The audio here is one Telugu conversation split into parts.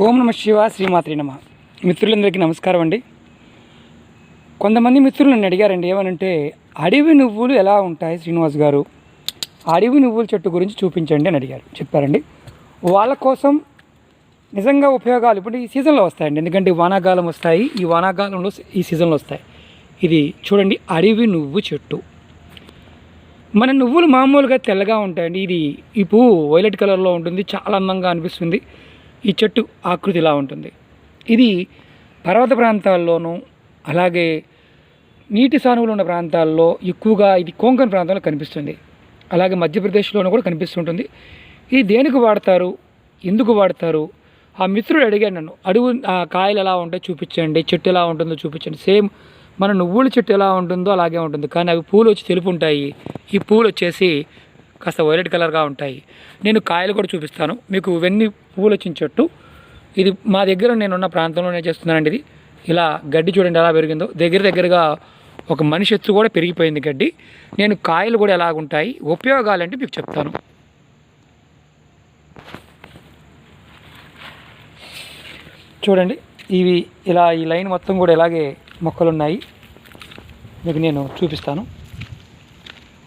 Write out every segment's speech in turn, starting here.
ఓం నమ శివ శ్రీమాత్రి నమ. మిత్రులందరికీ నమస్కారం అండి. కొంతమంది మిత్రులు నన్ను అడిగారండి ఏమనంటే అడవి నువ్వులు ఎలా ఉంటాయి శ్రీనివాస్ గారు? అడవి నువ్వుల చెట్టు గురించి చూపించండి అని అడిగారు. చెప్పారండి. వాళ్ళ కోసం నిజంగా ఉపయోగాలు ఇప్పుడు ఈ సీజన్లో వస్తాయండి. ఎందుకంటే వానాకాలం వస్తాయి. ఈ వానాకాలంలో ఈ సీజన్లో వస్తాయి. ఇది చూడండి అడవి నువ్వు చెట్టు. మన నువ్వులు మామూలుగా తెల్లగా ఉంటాయండి. ఇది ఈ పువ్వు వైలెట్ కలర్లో ఉంటుంది. చాలా అందంగా అనిపిస్తుంది. ఈ చెట్టు ఆకృతి ఇలా ఉంటుంది. ఇది పర్వత ప్రాంతాల్లోనూ అలాగే నీటి సానువులు ఉన్న ప్రాంతాల్లో ఎక్కువగా ఇది కోంకన్ ప్రాంతంలో కనిపిస్తుంది. అలాగే మధ్యప్రదేశ్లోనూ కూడా కనిపిస్తుంటుంది. ఇది దేనికి వాడతారు? ఎందుకు వాడతారు? ఆ మిత్రుడు అడిగాడు నన్ను. అడుగు ఆ కాయలు ఎలా ఉంటాయో చూపించండి చెట్టు ఎలా ఉంటుందో చూపించండి. సేమ్ మన నువ్వుల చెట్టు ఎలా ఉంటుందో అలాగే ఉంటుంది. కానీ అవి పూలు వచ్చి తెలుపు ఉంటాయి. ఈ పూలు వచ్చేసి కాస్త వైలెట్ కలర్గా ఉంటాయి. నేను కాయలు కూడా చూపిస్తాను. మీకు వెన్ని పూలు వచ్చిన చెట్టు. ఇది మా దగ్గర నేనున్న ప్రాంతంలోనే చేస్తున్నానండి ఇది. ఇలా గడ్డి చూడండి ఎలా పెరిగిందో. దగ్గర దగ్గరగా ఒక మనిషి ఎత్తు కూడా పెరిగిపోయింది గడ్డి. నేను కాయలు కూడా ఎలాగుంటాయి ఉపయోగాలంటే మీకు చెప్తాను. చూడండి ఇవి ఇలా ఈ లైన్ మొత్తం కూడా ఇలాగే మొక్కలు ఉన్నాయి మీకు నేను చూపిస్తాను.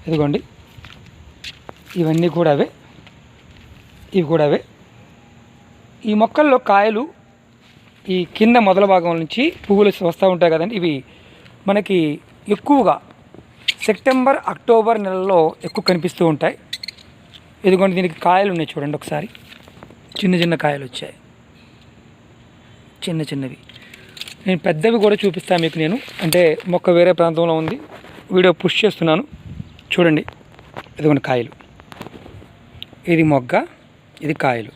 ఇదిగోండి. ఇవన్నీ కూడా అవే. ఇవి కూడా అవే. ఈ మొక్కల్లో కాయలు ఈ కింద మొదల భాగం నుంచి పువ్వులు వస్తూ ఉంటాయి కదండి. ఇవి మనకి ఎక్కువగా సెప్టెంబర్ అక్టోబర్ నెలలో ఎక్కువ కనిపిస్తూ ఉంటాయి. ఇదిగోండి దీనికి కాయలు ఉన్నాయి చూడండి ఒకసారి. చిన్న చిన్న కాయలు వచ్చాయి. చిన్న చిన్నవి. నేను పెద్దవి కూడా చూపిస్తాను మీకు నేను. అంటే మొక్క వేరే ప్రాంతంలో ఉంది. వీడియో పుష్ చేస్తున్నాను. చూడండి. ఇదిగోండి కాయలు. ఇది మొగ్గ ఇది కాయలు.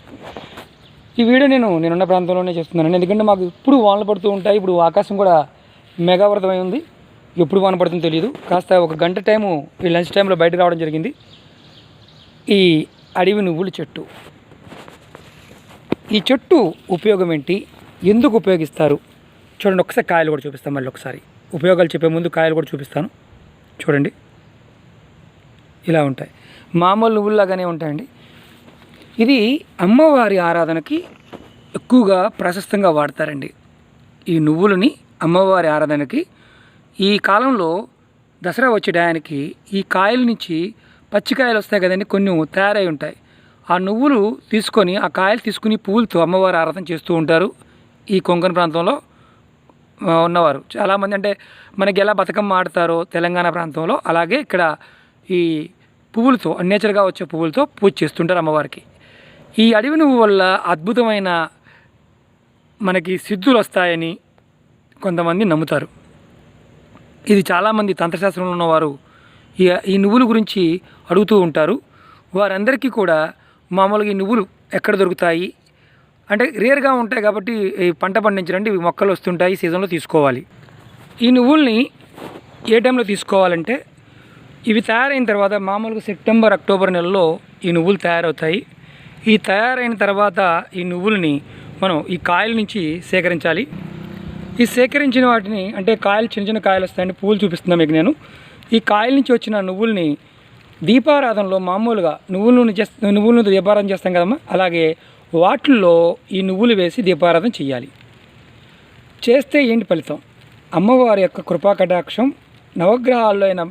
ఈ వీడియో నేను నేనున్న ప్రాంతంలోనే చేస్తున్నాను ఎందుకంటే మాకు ఇప్పుడు వానలు పడుతూ ఉంటాయి. ఇప్పుడు ఆకాశం కూడా మేఘావృతమై ఉంది. ఎప్పుడు వాన పడుతుందో తెలియదు కాస్త ఒక గంట టైము ఈ లంచ్ టైంలో బయటకు రావడం జరిగింది. ఈ అడవి నువ్వుల చెట్టు. ఈ చెట్టు ఉపయోగం ఏంటి? ఎందుకు ఉపయోగిస్తారు? చూడండి ఒకసారి కాయలు కూడా చూపిస్తాను మళ్ళీ ఒకసారి. ఉపయోగాలు చెప్పే ముందు కాయలు కూడా చూపిస్తాను. చూడండి. ఇలా ఉంటాయి. మామూలు నువ్వుల్లాగానే ఉంటాయండి. ఇది అమ్మవారి ఆరాధనకి ఎక్కువగా ప్రశస్తంగా వాడతారండి. ఈ నువ్వులని అమ్మవారి ఆరాధనకి. ఈ కాలంలో దసరా వచ్చే టయానికి ఈ కాయల నుంచి పచ్చికాయలు వస్తాయి కదండి కొన్ని తయారై ఉంటాయి. ఆ నువ్వులు తీసుకొని ఆ కాయలు తీసుకుని పువ్వులతో అమ్మవారి ఆరాధన చేస్తూ ఉంటారు ఈ కొంకణ ప్రాంతంలో ఉన్నవారు. చాలామంది అంటే మనకి ఎలా బతుకమ్మ ఆడతారో తెలంగాణ ప్రాంతంలో అలాగే ఇక్కడ ఈ పువ్వులతో నేచర్గా వచ్చే పువ్వులతో పూజ చేస్తుంటారు అమ్మవారికి. ఈ అడవి నువ్వు వల్ల అద్భుతమైన మనకి సిద్ధులు వస్తాయని కొంతమంది నమ్ముతారు. ఇది చాలామంది తంత్రశాస్త్రంలో ఉన్నవారు ఈ ఈ నువ్వుల గురించి అడుగుతూ ఉంటారు. వారందరికీ కూడా మామూలుగా ఈ నువ్వులు ఎక్కడ దొరుకుతాయి? అంటే రేర్గా ఉంటాయి కాబట్టి పంట పండించడానికి ఇవి మొక్కలు వస్తుంటాయి సీజన్లో తీసుకోవాలి. ఈ నువ్వుల్ని ఏ టైంలో తీసుకోవాలంటే ఇవి తయారైన తర్వాత మామూలుగా సెప్టెంబర్ అక్టోబర్ నెలలో ఈ నువ్వులు తయారవుతాయి. ఈ తయారైన తర్వాత ఈ నువ్వుల్ని మనం ఈ కాయల నుంచి సేకరించాలి. ఈ సేకరించిన వాటిని అంటే కాయలు చిన్న చిన్న కాయలు వస్తాయండి పూలు చూపిస్తున్నా మీకు నేను. ఈ కాయల నుంచి వచ్చిన నువ్వుల్ని దీపారాధనలో మామూలుగా నువ్వుల నూనె చేస్తా నువ్వుల నూనె దీపారాధన చేస్తాం కదమ్మా? అలాగే వాటిల్లో ఈ నువ్వులు వేసి దీపారాధన చేయాలి చేస్తే ఏంటి ఫలితం? అమ్మవారి యొక్క కృపా కటాక్షం నవగ్రహాల్లో అయిన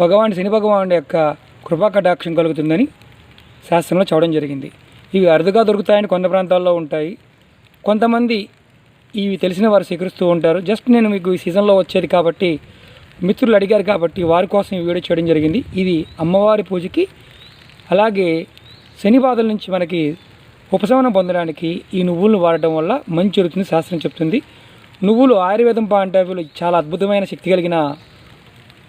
భగవాన్ శని భగవానుడి యొక్క కృపా కటాక్షం కలుగుతుందని శాస్త్రంలో చూడడం జరిగింది. ఇవి అరుదుగా దొరుకుతాయని కొండ ప్రాంతాల్లో ఉంటాయి. కొంతమంది ఇవి తెలిసిన వారు స్వీకరిస్తూ ఉంటారు. జస్ట్ నేను మీకు ఈ సీజన్లో వచ్చేది కాబట్టి మిత్రులు అడిగారు కాబట్టి వారి కోసం ఈ వీడియో చేయడం జరిగింది. ఇది అమ్మవారి పూజకి అలాగే శని బాధల నుంచి మనకి ఉపశమనం పొందడానికి ఈ నువ్వులను వాడటం వల్ల మంచి జరుగుతుంది శాస్త్రం చెప్తుంది. నువ్వులు ఆయుర్వేదం పాయింట్ ఆఫ్ చాలా అద్భుతమైన శక్తి కలిగిన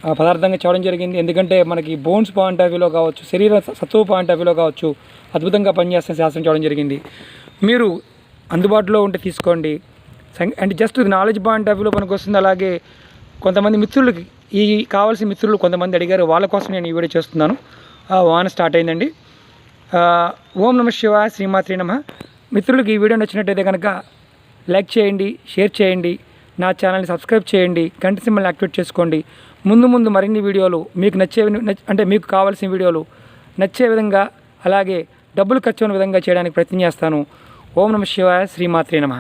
పదార్థంగా చూడడం జరిగింది. ఎందుకంటే మనకి బోన్స్ పాయింట్ ఆఫ్ వ్యూలో కావచ్చు శరీర సత్తువ పాయింట్ ఆఫ్ వ్యూలో కావచ్చు అద్భుతంగా పనిచేస్తున్న శాస్త్రం చూడడం జరిగింది. మీరు అందుబాటులో ఉంటే తీసుకోండి. అంటే జస్ట్ నాలెడ్జ్ పాయింట్ ఆఫ్ వ్యూలో మనకు వస్తుంది. అలాగే కొంతమంది మిత్రులకి ఈ కావాల్సిన మిత్రులు కొంతమంది అడిగారు. వాళ్ళ కోసం నేను ఈ వీడియో చేస్తున్నాను. ఆ, వాన స్టార్ట్ అయిందండి. ఓం నమ శివ శ్రీమాత్రి నమ. మిత్రులకు ఈ వీడియో నచ్చినట్టయితే కనుక లైక్ చేయండి షేర్ చేయండి. నా ఛానల్ని సబ్స్క్రైబ్ చేయండి. గంట సింబల్ని యాక్టివేట్ చేసుకోండి. ముందు ముందు మరిన్ని వీడియోలు మీకు నచ్చే అంటే మీకు కావాల్సిన వీడియోలు నచ్చే విధంగా అలాగే డబ్బులు ఖర్చు అయిన విధంగా చేయడానికి ప్రయత్నం చేస్తాను. ఓం నమ శివాయ శ్రీమాత్రే నమ.